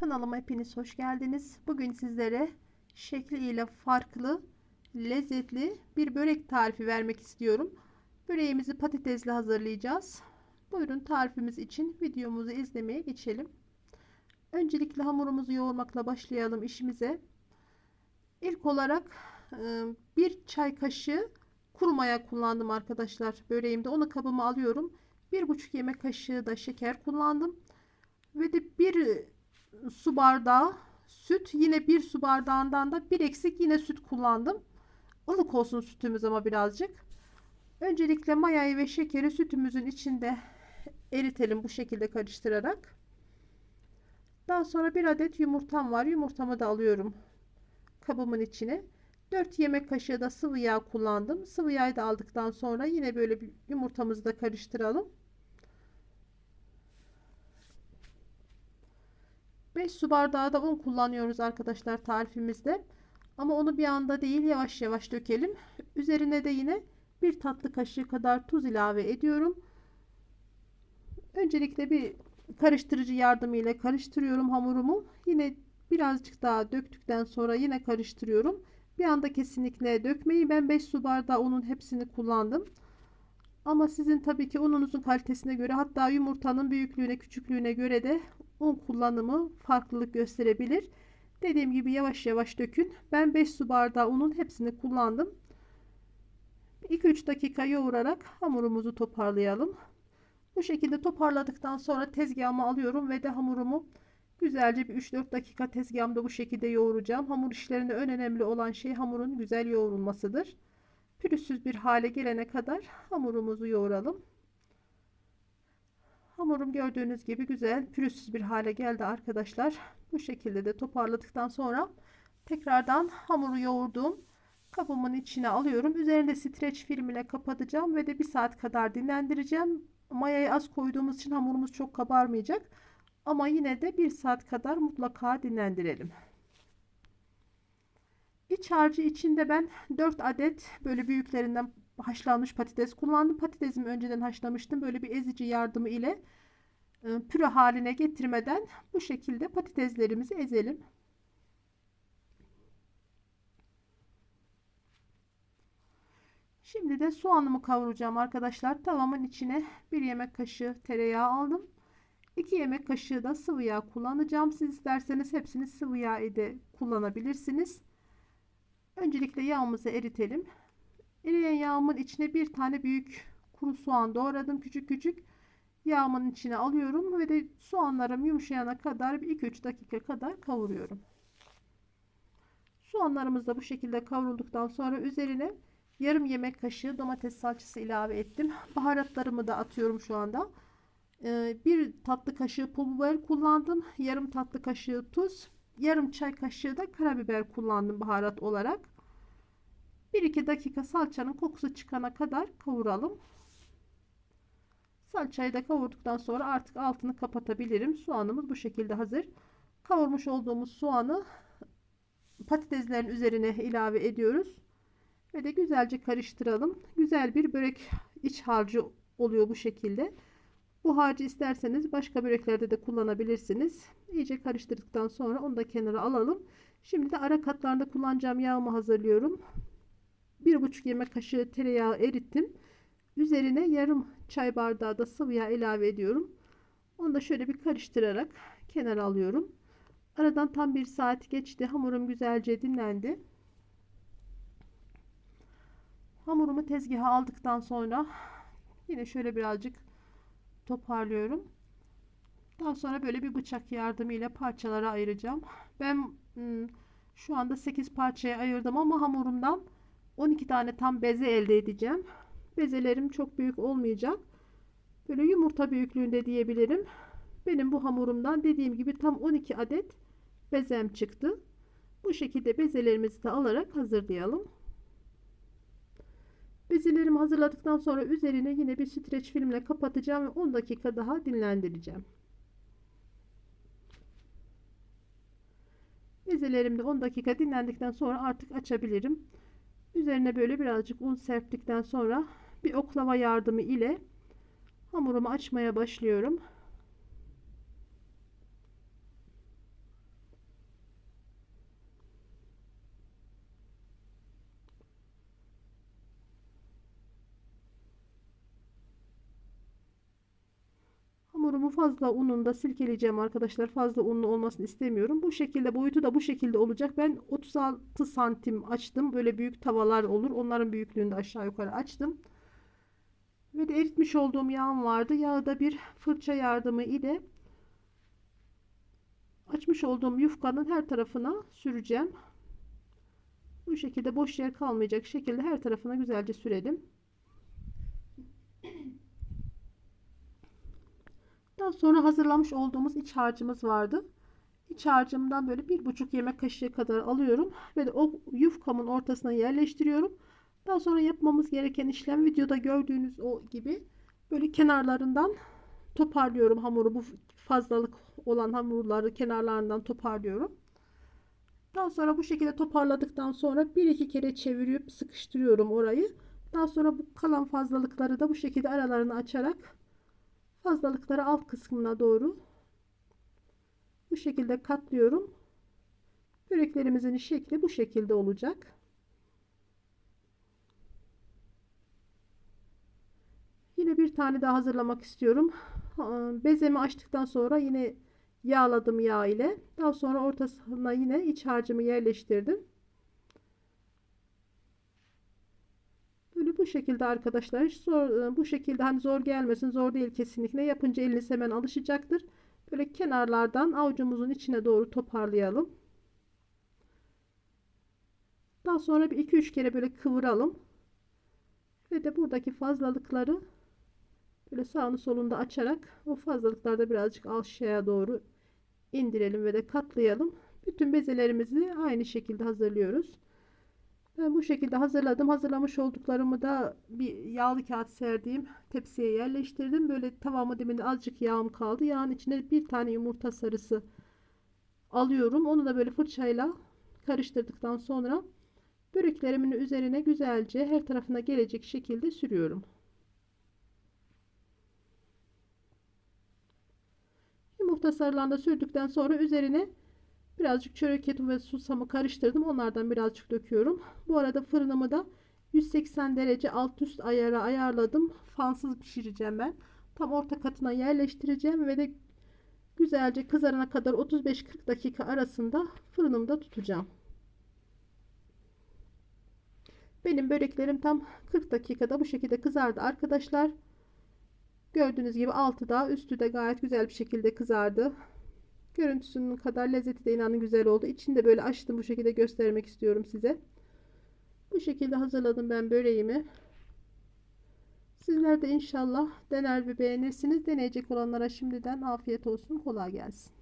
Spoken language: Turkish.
Kanalıma hepiniz hoş geldiniz. Bugün sizlere şekliyle farklı, lezzetli bir börek tarifi vermek istiyorum. Böreğimizi patatesle hazırlayacağız. Buyurun tarifimiz için videomuzu izlemeye geçelim. Öncelikle hamurumuzu yoğurmakla başlayalım işimize. İlk olarak e, bir çay kaşığı kuru maya kullandım arkadaşlar böreğimde. Onu kabıma alıyorum. Bir buçuk yemek kaşığı da şeker kullandım. Ve de bir su bardağı süt. Yine bir su bardağından da bir eksik yine süt kullandım. Ilık olsun sütümüz ama birazcık. Öncelikle mayayı ve şekeri sütümüzün içinde eritelim bu şekilde karıştırarak. Daha sonra bir adet yumurtam var. Yumurtamı da alıyorum kabımın içine. 4 yemek kaşığı da sıvı yağ kullandım. Sıvı yağı da aldıktan sonra yine böyle bir yumurtamızı da karıştıralım. 5 su bardağı da un kullanıyoruz arkadaşlar tarifimizde. Ama onu bir anda değil yavaş yavaş dökelim. Üzerine de yine bir tatlı kaşığı kadar tuz ilave ediyorum. Öncelikle bir karıştırıcı yardımıyla karıştırıyorum hamurumu. Yine birazcık daha döktükten sonra yine karıştırıyorum. Bir anda kesinlikle dökmeyi ben 5 su bardağı unun hepsini kullandım. Ama sizin tabii ki ununuzun kalitesine göre hatta yumurtanın büyüklüğüne küçüklüğüne göre de un kullanımı farklılık gösterebilir. Dediğim gibi yavaş yavaş dökün. Ben 5 su bardağı unun hepsini kullandım. 2-3 dakika yoğurarak hamurumuzu toparlayalım. Bu şekilde toparladıktan sonra tezgahıma alıyorum ve de hamurumu güzelce bir 3-4 dakika tezgahımda bu şekilde yoğuracağım. Hamur işlerinde en önemli olan şey hamurun güzel yoğrulmasıdır. Pürüzsüz bir hale gelene kadar hamurumuzu yoğuralım. Hamurum gördüğünüz gibi güzel pürüzsüz bir hale geldi arkadaşlar. Bu şekilde de toparladıktan sonra tekrardan hamuru yoğurduğum kabımın içine alıyorum. Üzerinde streç film ile kapatacağım ve de bir saat kadar dinlendireceğim. Mayayı az koyduğumuz için hamurumuz çok kabarmayacak. Ama yine de bir saat kadar mutlaka dinlendirelim. İç harcı içinde ben 4 adet böyle büyüklerinden haşlanmış patates kullandım. Patatesimi önceden haşlamıştım. Böyle bir ezici yardımı ile e, püre haline getirmeden bu şekilde patateslerimizi ezelim. Şimdi de soğanımı kavuracağım arkadaşlar. Tavamın içine bir yemek kaşığı tereyağı aldım. 2 yemek kaşığı da sıvı yağ kullanacağım. Siz isterseniz hepsini sıvı yağ ile kullanabilirsiniz. Öncelikle yağımızı eritelim. Eriyen yağımın içine bir tane büyük kuru soğan doğradım küçük küçük. Yağımın içine alıyorum ve de soğanlarım yumuşayana kadar 2-3 dakika kadar kavuruyorum. Soğanlarımız da bu şekilde kavrulduktan sonra üzerine yarım yemek kaşığı domates salçası ilave ettim. Baharatlarımı da atıyorum şu anda. Ee, bir tatlı kaşığı pul biber kullandım. Yarım tatlı kaşığı tuz. Yarım çay kaşığı da karabiber kullandım baharat olarak. 1-2 dakika salçanın kokusu çıkana kadar kavuralım. Salçayı da kavurduktan sonra artık altını kapatabilirim. Soğanımız bu şekilde hazır. Kavurmuş olduğumuz soğanı patateslerin üzerine ilave ediyoruz. Ve de güzelce karıştıralım. Güzel bir börek iç harcı oluyor bu şekilde. Bu harcı isterseniz başka böreklerde de kullanabilirsiniz. İyice karıştırdıktan sonra onu da kenara alalım. Şimdi de ara katlarında kullanacağım yağımı hazırlıyorum. 1,5 yemek kaşığı tereyağı erittim. Üzerine yarım çay bardağı da sıvı yağ ilave ediyorum. Onu da şöyle bir karıştırarak kenara alıyorum. Aradan tam bir saat geçti. Hamurum güzelce dinlendi. Hamurumu tezgaha aldıktan sonra yine şöyle birazcık toparlıyorum. Daha sonra böyle bir bıçak yardımıyla parçalara ayıracağım. Ben ıı, şu anda 8 parçaya ayırdım ama hamurumdan 12 tane tam beze elde edeceğim. Bezelerim çok büyük olmayacak. Böyle yumurta büyüklüğünde diyebilirim. Benim bu hamurumdan dediğim gibi tam 12 adet bezem çıktı. Bu şekilde bezelerimizi de alarak hazırlayalım. Bezelerimi hazırladıktan sonra üzerine yine bir streç filmle kapatacağım ve 10 dakika daha dinlendireceğim. Bezelerim de 10 dakika dinlendikten sonra artık açabilirim. Üzerine böyle birazcık un serptikten sonra bir oklava yardımı ile hamurumu açmaya başlıyorum. Hamurun fazla ununu da silkeleyeceğim arkadaşlar. Fazla unlu olmasını istemiyorum. Bu şekilde boyutu da bu şekilde olacak. Ben 36 santim açtım. Böyle büyük tavalar olur. Onların büyüklüğünde aşağı yukarı açtım. Ve de eritmiş olduğum yağım vardı. Yağı da bir fırça yardımı ile açmış olduğum yufkanın her tarafına süreceğim. Bu şekilde boş yer kalmayacak şekilde her tarafına güzelce sürelim. Daha sonra hazırlamış olduğumuz iç harcımız vardı. İç harcımdan böyle bir buçuk yemek kaşığı kadar alıyorum ve de o yufkamın ortasına yerleştiriyorum. Daha sonra yapmamız gereken işlem videoda gördüğünüz o gibi böyle kenarlarından toparlıyorum hamuru. Bu fazlalık olan hamurları kenarlarından toparlıyorum. Daha sonra bu şekilde toparladıktan sonra bir iki kere çevirip sıkıştırıyorum orayı. Daha sonra bu kalan fazlalıkları da bu şekilde aralarını açarak fazlalıkları alt kısmına doğru bu şekilde katlıyorum. Böreklerimizin şekli bu şekilde olacak. Yine bir tane daha hazırlamak istiyorum. Bezemi açtıktan sonra yine yağladım yağ ile. Daha sonra ortasına yine iç harcımı yerleştirdim. Böyle bu şekilde arkadaşlar hiç zor, bu şekilde hani zor gelmesin zor değil kesinlikle yapınca eliniz hemen alışacaktır. Böyle kenarlardan avucumuzun içine doğru toparlayalım. Daha sonra bir 2-3 kere böyle kıvıralım. Ve de buradaki fazlalıkları böyle sağını solunda açarak o fazlalıklarda birazcık aşağıya doğru indirelim ve de katlayalım. Bütün bezelerimizi aynı şekilde hazırlıyoruz. Ben bu şekilde hazırladım. Hazırlamış olduklarımı da bir yağlı kağıt serdiğim tepsiye yerleştirdim. Böyle tavamı dibinde azıcık yağım kaldı. Yağın içine bir tane yumurta sarısı alıyorum. Onu da böyle fırçayla karıştırdıktan sonra böreklerimin üzerine güzelce her tarafına gelecek şekilde sürüyorum. Yumurta sarılarını sürdükten sonra üzerine birazcık çörek ketum ve susamı karıştırdım. Onlardan birazcık döküyorum. Bu arada fırınımı da 180 derece alt üst ayara ayarladım. Fansız pişireceğim ben. Tam orta katına yerleştireceğim ve de güzelce kızarana kadar 35-40 dakika arasında fırınımda tutacağım. Benim böreklerim tam 40 dakikada bu şekilde kızardı arkadaşlar. Gördüğünüz gibi altı da üstü de gayet güzel bir şekilde kızardı. Görüntüsünün kadar lezzeti de inanın güzel oldu. İçini de böyle açtım bu şekilde göstermek istiyorum size. Bu şekilde hazırladım ben böreğimi. Sizler de inşallah dener ve beğenirsiniz. Deneyecek olanlara şimdiden afiyet olsun. Kolay gelsin.